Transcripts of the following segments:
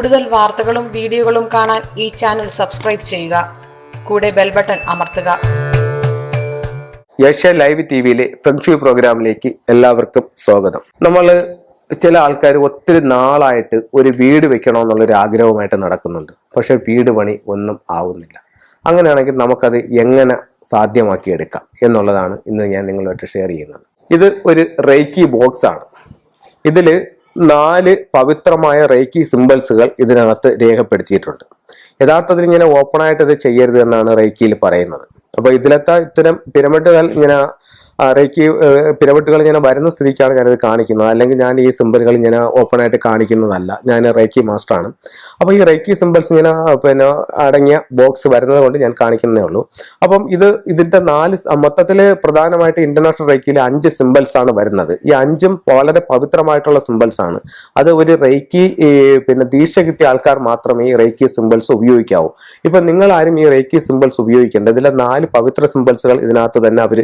കൂടുതൽ വാർത്തകളും വീഡിയോകളും കാണാൻ ഈ ചാനൽ സബ്സ്ക്രൈബ് ചെയ്യുക. കൂടെ ബെൽ ബട്ടൺ അമർത്തുക. ഏഷ്യ ലൈവ് ടി വിയിലെ ഫെങ്ഷു പ്രോഗ്രാമിലേക്ക് എല്ലാവർക്കും സ്വാഗതം. നമ്മൾ ചില ആൾക്കാർ ഒത്തിരി നാളായിട്ട് ഒരു വീട് വെക്കണമെന്നുള്ളൊരു ആഗ്രഹവുമായിട്ട് നടക്കുന്നുണ്ട്. പക്ഷെ വീട് പണി ഒന്നും ആവുന്നില്ല. അങ്ങനെയാണെങ്കിൽ നമുക്കത് എങ്ങനെ സാധ്യമാക്കിയെടുക്കാം എന്നുള്ളതാണ് ഇന്ന് ഞാൻ നിങ്ങളുമായിട്ട് ഷെയർ ചെയ്യുന്നത്. ഇത് ഒരു റേക്കി ബോക്സ് ആണ് ഇതിൽ നാല് പവിത്രമായ റേക്കി സിമ്പിൾസുകൾ ഇതിനകത്ത് രേഖപ്പെടുത്തിയിട്ടുണ്ട്. യഥാർത്ഥത്തിൽ ഇങ്ങനെ ഓപ്പൺ ആയിട്ട് ഇത് ചെയ്യരുത് എന്നാണ് റേക്കിയിൽ പറയുന്നത്. അപ്പൊ ഇതിലത്തെ ഇത്തരം പിരമിഡുകൾ ഇങ്ങനെ റേക്കി പിരവിട്ടുകൾ ഞാൻ വരുന്ന സ്ഥിതിക്കാണ് ഞാനിത് കാണിക്കുന്നത്. അല്ലെങ്കിൽ ഞാൻ ഈ സിമ്പിളുകൾ ഇങ്ങനെ ഓപ്പൺ ആയിട്ട് കാണിക്കുന്നതല്ല. ഞാൻ റേക്കി മാസ്റ്റർ ആണ്. അപ്പോൾ ഈ റേക്കി സിമ്പിൾസ് ഇങ്ങനെ പിന്നെ അടങ്ങിയ ബോക്സ് വരുന്നത് കൊണ്ട് ഞാൻ കാണിക്കുന്നേ ഉള്ളൂ. അപ്പം ഇത് ഇതിന്റെ നാല് മൊത്തത്തിൽ പ്രധാനമായിട്ട് ഇന്റർനാഷണൽ റേക്കിയിൽ അഞ്ച് സിമ്പിൾസ് ആണ് വരുന്നത്. ഈ അഞ്ചും വളരെ പവിത്രമായിട്ടുള്ള സിമ്പിൾസ് ആണ്. അത് ഒരു റേക്കി പിന്നെ ദീക്ഷ കിട്ടിയ ആൾക്കാർ മാത്രമേ ഈ റേക്കി സിമ്പിൾസ് ഉപയോഗിക്കാവൂ. ഇപ്പം നിങ്ങൾ ആരും ഈ റേക്കി സിമ്പിൾസ് ഉപയോഗിക്കേണ്ട. ഇതിലെ നാല് പവിത്ര സിമ്പിൾസുകൾ ഇതിനകത്ത് തന്നെ അവർ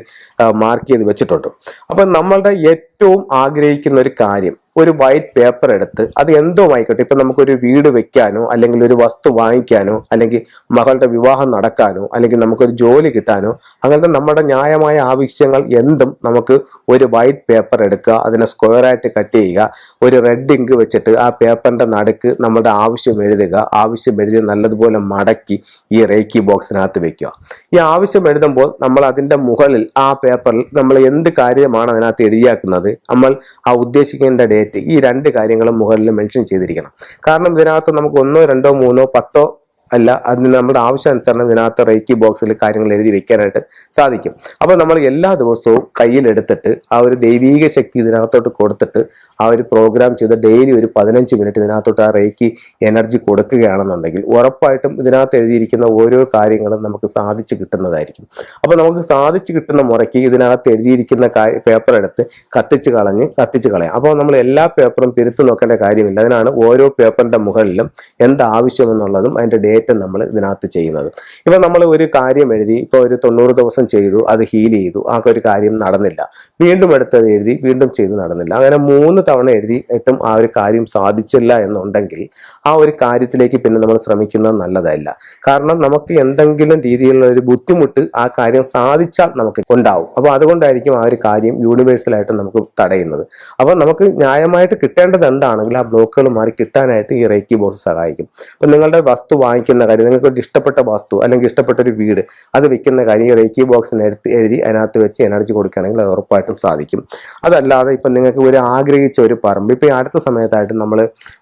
മാർക്ക് ചെയ്ത് വെച്ചിട്ടുണ്ട്. അപ്പൊ നമ്മളുടെ ഏറ്റവും ആഗ്രഹിക്കുന്ന ഒരു കാര്യം ഒരു വൈറ്റ് പേപ്പർ എടുത്ത് അത് എന്തോ ആയിക്കോട്ടെ ഇപ്പൊ നമുക്കൊരു വീട് വെക്കാനോ അല്ലെങ്കിൽ ഒരു വസ്തു വാങ്ങിക്കാനോ അല്ലെങ്കിൽ മകളുടെ വിവാഹം നടക്കാനോ അല്ലെങ്കിൽ നമുക്കൊരു ജോലി കിട്ടാനോ അങ്ങനത്തെ നമ്മുടെ ന്യായമായ ആവശ്യങ്ങൾ എന്തും നമുക്ക് ഒരു വൈറ്റ് പേപ്പർ എടുക്കുക അതിനെ സ്ക്വയറായിട്ട് കട്ട് ചെയ്യുക ഒരു റെഡ് ഇങ്ക് വെച്ചിട്ട് ആ പേപ്പറിന്റെ നടുക്ക് നമ്മുടെ ആവശ്യം എഴുതുക ആവശ്യം എഴുതി നല്ലതുപോലെ മടക്കി ഈ റേക്കി ബോക്സിനകത്ത് വെക്കുക. ഈ ആവശ്യം എഴുതുമ്പോൾ നമ്മൾ അതിന്റെ മുകളിൽ ആ പേപ്പറിൽ നമ്മൾ എന്ത് കാര്യമാണ് അതിനകത്ത് എഴുതിയാക്കുന്നത്? നമ്മൾ ആ ഉദ്ദേശിക്കേണ്ട ഡേറ്റ് ഈ രണ്ട് കാര്യങ്ങളും മുകളിൽ മെൻഷൻ ചെയ്തിരിക്കണം. കാരണം ഇതിനകത്ത് നമുക്ക് ഒന്നോ രണ്ടോ മൂന്നോ പത്തോ അല്ല അതിന് നമ്മുടെ ആവശ്യാനുസരണം ഇതിനകത്ത് റേക്കി ബോക്സിൽ കാര്യങ്ങൾ എഴുതി വെക്കാനായിട്ട് സാധിക്കും. അപ്പോൾ നമ്മൾ എല്ലാ ദിവസവും കയ്യിലെടുത്തിട്ട് ആ ഒരു ദൈവീക ശക്തി ഇതിനകത്തോട്ട് കൊടുത്തിട്ട് ആ ഒരു പ്രോഗ്രാം ചെയ്ത് ഡെയിലി ഒരു പതിനഞ്ച് മിനിറ്റ് ഇതിനകത്തോട്ട് ആ റേക്കി എനർജി കൊടുക്കുകയാണെന്നുണ്ടെങ്കിൽ ഉറപ്പായിട്ടും ഇതിനകത്ത് എഴുതിയിരിക്കുന്ന ഓരോ കാര്യങ്ങളും നമുക്ക് സാധിച്ചു കിട്ടുന്നതായിരിക്കും. അപ്പോൾ നമുക്ക് സാധിച്ചു കിട്ടുന്ന മുറയ്ക്ക് ഇതിനകത്ത് എഴുതിയിരിക്കുന്ന പേപ്പർ എടുത്ത് കത്തിച്ച് കളഞ്ഞ് കത്തിച്ച് കളയാം. അപ്പോൾ നമ്മൾ എല്ലാ പേപ്പറും പിരുത്തു നോക്കേണ്ട കാര്യമില്ല. അതിനാണ് ഓരോ പേപ്പറിന്റെ മുകളിലും എന്താവശ്യമെന്നുള്ളതും അതിന്റെ അതിന്റെ ഡേറ്റ് നമ്മൾ ഇതിനകത്ത് ചെയ്യുന്നത്. ഇപ്പം നമ്മൾ ഒരു കാര്യം എഴുതി ഇപ്പോൾ ഒരു തൊണ്ണൂറ് ദിവസം ചെയ്തു അത് ഹീൽ ചെയ്തു ആ ഒരു കാര്യം നടന്നില്ല. വീണ്ടും എടുത്തത് എഴുതി വീണ്ടും ചെയ്ത് നടന്നില്ല. അങ്ങനെ മൂന്ന് തവണ എഴുതി എഴുതിയിട്ടും ആ ഒരു കാര്യം സാധിച്ചില്ല എന്നുണ്ടെങ്കിൽ ആ ഒരു കാര്യത്തിലേക്ക് പിന്നെ നമ്മൾ ശ്രമിക്കുന്നത് നല്ലതല്ല. കാരണം നമുക്ക് എന്തെങ്കിലും രീതിയിലുള്ള ഒരു ബുദ്ധിമുട്ട് ആ കാര്യം സാധിച്ചാൽ നമുക്ക് ഉണ്ടാവും. അപ്പോൾ അതുകൊണ്ടായിരിക്കും ആ ഒരു കാര്യം യൂണിവേഴ്സലായിട്ട് നമുക്ക് തടയുന്നത്. അപ്പോൾ നമുക്ക് ന്യായമായിട്ട് കിട്ടേണ്ടത് എന്താണെങ്കിൽ ആ ബ്ലോക്കുകൾ മാറി കിട്ടാനായിട്ട് ഈ റേക്കി ബോസ് സഹായിക്കും. അപ്പം നിങ്ങളുടെ വസ്തു വാങ്ങിക്കുന്ന കാര്യം നിങ്ങൾക്ക് ഇഷ്ടപ്പെട്ട വസ്തു അല്ലെങ്കിൽ ഇഷ്ടപ്പെട്ട ഒരു വീട് അത് വിൽക്കുന്ന കാര്യം ഈ ബോക്സിന് എടുത്ത് എഴുതി അതിനകത്ത് വെച്ച് എനർജി കൊടുക്കുകയാണെങ്കിൽ അത് ഉറപ്പായിട്ടും സാധിക്കും. അതല്ലാതെ ഇപ്പം നിങ്ങൾക്ക് ഒരു ആഗ്രഹിച്ച ഒരു പറമ്പ് ഇപ്പം അടുത്ത സമയത്തായിട്ട് നമ്മൾ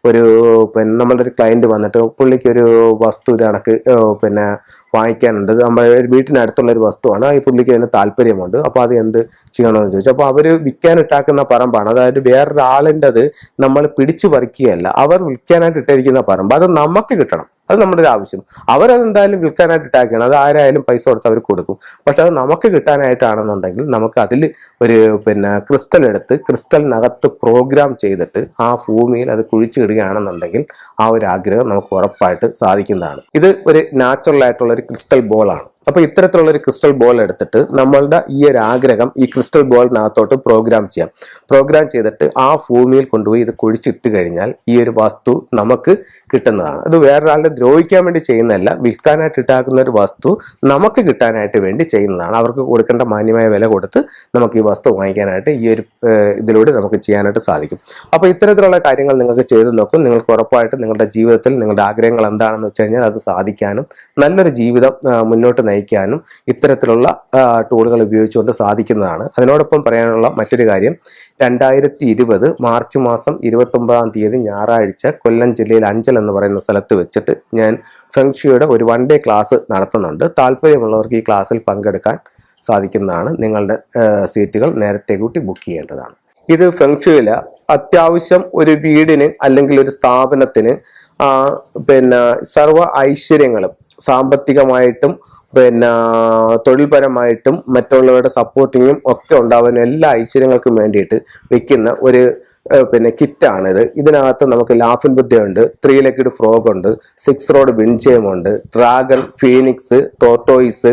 ഒരു പിന്നെ നമ്മളുടെ ഒരു ക്ലയന്റ് വന്നിട്ട് പുള്ളിക്ക് ഒരു വസ്തു കണക്ക് പിന്നെ വാങ്ങിക്കാനുണ്ട്. നമ്മുടെ വീട്ടിനടുത്തുള്ള ഒരു വസ്തുവാണ് ഈ പുള്ളിക്ക് അതിന് താല്പര്യമുണ്ട്. അപ്പോൾ അത് എന്ത് ചെയ്യണമെന്ന് ചോദിച്ചു. അപ്പോൾ അവർ വിൽക്കാനിട്ടാക്കുന്ന പറമ്പാണ്. അതായത് വേറൊരാളിന്റെ അത് നമ്മൾ പിടിച്ചു പറിക്കുകയല്ല. അവർ വിൽക്കാനായിട്ട് ഇട്ടിരിക്കുന്ന പറമ്പ് അത് നമുക്ക് കിട്ടണം. അത് നമ്മുടെ ഒരു ആവശ്യം. അവരതെന്തായാലും വിൽക്കാനായിട്ട് ഇട്ടാക്കുകയാണ് അത് ആരായാലും പൈസ കൊടുത്ത് അവർ കൊടുക്കും. പക്ഷെ അത് നമുക്ക് കിട്ടാനായിട്ടാണെന്നുണ്ടെങ്കിൽ നമുക്ക് അതിൽ ഒരു പിന്നെ ക്രിസ്റ്റൽ എടുത്ത് ക്രിസ്റ്റലിനകത്ത് പ്രോഗ്രാം ചെയ്തിട്ട് ആ ഭൂമിയിൽ അത് കുഴിച്ചിടുകയാണെന്നുണ്ടെങ്കിൽ ആ ഒരു ആഗ്രഹം നമുക്ക് ഉറപ്പായിട്ട് സാധിക്കുന്നതാണ്. ഇത് ഒരു നാച്ചുറൽ ആയിട്ടുള്ള ഒരു ക്രിസ്റ്റൽ ബോളാണ് അപ്പൊ ഇത്തരത്തിലുള്ള ഒരു ക്രിസ്റ്റൽ ബോൾ എടുത്തിട്ട് നമ്മളുടെ ഈ ഒരു ആഗ്രഹം ഈ ക്രിസ്റ്റൽ ബോളിനകത്തോട്ട് പ്രോഗ്രാം ചെയ്യാം. പ്രോഗ്രാം ചെയ്തിട്ട് ആ ഭൂമിയിൽ കൊണ്ടുപോയി ഇത് കുഴിച്ചിട്ട് കഴിഞ്ഞാൽ ഈ ഒരു വസ്തു നമുക്ക് കിട്ടുന്നതാണ്. അത് വേറൊരാളുടെ ദ്രോഹിക്കാൻ വേണ്ടി ചെയ്യുന്നതല്ല വിൽക്കാനായിട്ട് ഇട്ടാക്കുന്ന ഒരു വസ്തു നമുക്ക് കിട്ടാനായിട്ട് വേണ്ടി ചെയ്യുന്നതാണ്. അവർക്ക് കൊടുക്കേണ്ട മാന്യമായ വില കൊടുത്ത് നമുക്ക് ഈ വസ്തു വാങ്ങിക്കാനായിട്ട് ഈ ഒരു ഇതിലൂടെ നമുക്ക് ചെയ്യാനായിട്ട് സാധിക്കും. അപ്പോൾ ഇത്തരത്തിലുള്ള കാര്യങ്ങൾ നിങ്ങൾക്ക് ചെയ്തു നോക്കും. നിങ്ങൾക്ക് ഉറപ്പായിട്ട് നിങ്ങളുടെ ജീവിതത്തിൽ നിങ്ങളുടെ ആഗ്രഹങ്ങൾ എന്താണെന്ന് വെച്ച് കഴിഞ്ഞാൽ അത് സാധിക്കാനും നല്ലൊരു ജീവിതം മുന്നോട്ട് നയിക്കാനും ഇത്തരത്തിലുള്ള ടൂളുകൾ ഉപയോഗിച്ചുകൊണ്ട് സാധിക്കുന്നതാണ്. അതിനോടൊപ്പം പറയാനുള്ള മറ്റൊരു കാര്യം രണ്ടായിരത്തി ഇരുപത് മാർച്ച് മാസം ഇരുപത്തൊമ്പതാം തീയതി ഞായറാഴ്ച കൊല്ലം ജില്ലയിൽ അഞ്ചൽ എന്ന് പറയുന്ന സ്ഥലത്ത് വെച്ചിട്ട് ഞാൻ ഫെങ്ഷിയുടെ ഒരു വൺ ഡേ ക്ലാസ് നടത്തുന്നുണ്ട്. താല്പര്യമുള്ളവർക്ക് ഈ ക്ലാസ്സിൽ പങ്കെടുക്കാൻ സാധിക്കുന്നതാണ് നിങ്ങളുടെ സീറ്റുകൾ നേരത്തെ കൂട്ടി ബുക്ക് ചെയ്യേണ്ടതാണ്. ഇത് ഫെങ്ഷുയില അത്യാവശ്യം ഒരു വീടിന് അല്ലെങ്കിൽ ഒരു സ്ഥാപനത്തിന് പിന്നെ സർവ ഐശ്വര്യങ്ങളും സാമ്പത്തികമായിട്ടും പിന്നെ തൊഴിൽപരമായിട്ടും മറ്റുള്ളവരുടെ സപ്പോർട്ടിങ്ങും ഒക്കെ ഉണ്ടാവുന്ന എല്ലാ ഐശ്വര്യങ്ങൾക്കും വേണ്ടിയിട്ട് വെക്കുന്ന ഒരു പിന്നെ കിറ്റാണിത്. ഇതിനകത്ത് നമുക്ക് ലാഫിൻ ബുദ്ധയുണ്ട് ത്രീ ലെഗഡ് ഫ്രോഗ് ഉണ്ട് സിക്സ് റോഡ് വിൻചയമുണ്ട് ഡ്രാഗൺ ഫീനിക്സ് ടോർട്ടോയിസ്